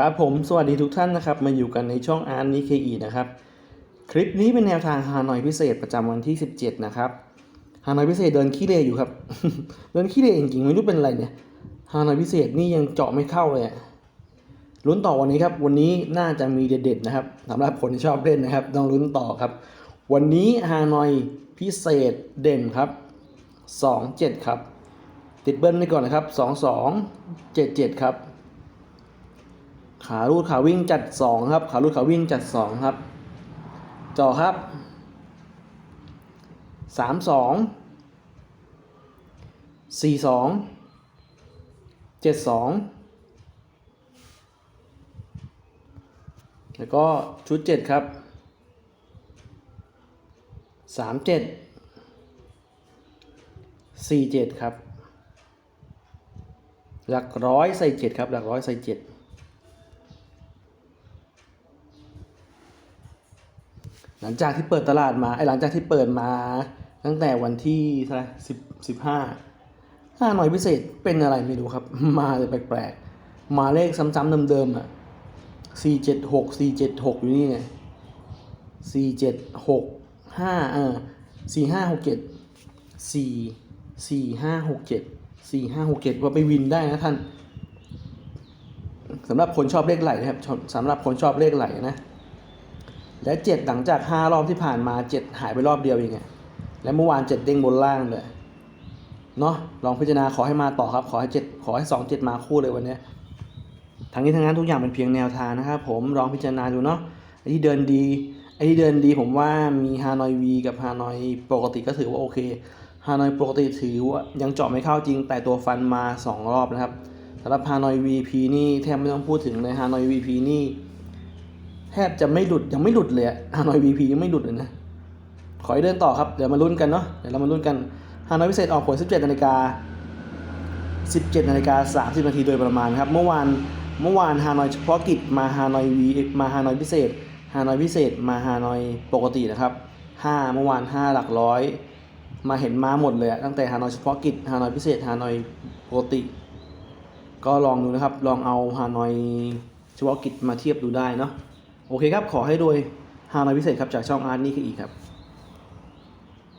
ครับผมสวัสดีทุกท่านนะครับมาอยู่กันในช่องอาร์นิเคอีนะครับ คลิปนี้เป็นแนวทางฮานอยพิเศษประจำวันที่ 17 นะครับฮานอยพิเศษเดินขี้เลอยู่ครับ เดินขี้เลจริงๆไม่รู้เป็นอะไรเนี่ยฮานอยพิเศษนี่ยังเจาะไม่เข้าเลยอะลุ้นต่อวันนี้ครับ วันนี้น่าจะมีเด็ดๆนะครับสำหรับคนที่ชอบเล่นนะครับ ต้องลุ้นต่อครับ วันนี้ฮานอยพิเศษเด่นครับ 27 ครับ ติดเบิ้ลไปก่อนนะครับ 22 77 ครับ ขาลูดขาวิ่งจัดสองครับ ขาลูดขาวิ่งจัดสองครับจ่อครับสามสองสี่สองเจ็ดสองแล้วก็ชุดเจ็ดครับสามเจ็ดสี่เจ็ดครับ หลักร้อยใส่เจ็ดครับ หลักร้อยใส่เจ็ด หลังจากที่เปิดตลาดมาไอหลังจากที่เปิดมาตั้งแต่วันที่ไรสิบสิบห้าห้าหน่อยพิเศษเป็นอะไรไม่รู้ครับ มาเลยแปลกๆ มาเลขซ้ำๆเดิมๆอะสี่เจ็ดหกสี่เจ็ดหกอยู่นี่ไงสี่เจ็ดหกห้าเออสี่ห้าหกเจ็ดสี่สี่ห้าหกเจ็ดสี่ห้าหกเจ็ดว่าไปวินได้นะท่านสำหรับคนชอบเลขไหลนะครับสำหรับคนชอบเลขไหลนะ และเจ็ดหลังจากห้ารอบที่ผ่านมาเจ็ดหายไปรอบเดียวเองไงและเมื่อวานเจ็ดเด้งบนล่างเลยเนาะลองพิจารณาขอให้มาต่อครับ ขอให้เจ็ดขอให้สองเจ็ดมาคู่เลยวันนี้ทั้งนี้ทั้งนั้นทุกอย่างเป็นเพียงแนวทางนะครับผมลองพิจารณาดูเนาะไอ้ที่เดินดีไอ้ที่เดินดีผมว่ามีฮานอยวีกับฮานอยปกติก็ถือว่าโอเคฮานอยปกติถือว่ายังเจาะไม่เข้าจริง แต่ตัวฟันมาสองรอบนะครับสำหรับฮานอยวีพีนี่แทบไม่ต้องพูดถึงเลยฮานอยวีพีนี่ ทบจะไม่หลุดยังไม่หลุดเลยฮานอยวีพียังไม่หลุดเลยนะ ขอให้เดินต่อครับ เดี๋ยวมาลุ้นกันเนาะเดี๋ยวเรามาลุ้นกันฮานอยพิเศษออกผล 17นาฬิกา17นาฬิกา30นาทีโดยประมาณครับ เมื่อวานเมื่อวานฮานอยเฉพาะกิจมาฮานอยวีมาฮานอยพิเศษฮานอยพิเศษมาฮานอยปกตินะครับ5เมื่อวาน 5 หลักร้อย มาเห็นมาหมดเลยตั้งแต่ฮานอยเฉพาะกิจฮานอยพิเศษฮานอยปกติ ก็ลองดูนะครับ ลองเอาฮานอยเฉพาะกิจมาเทียบดูได้เนาะ โอเคครับ ขอให้โดยฮานาพิเศษครับ จากช่องอาร์ตนี่คืออีกครับ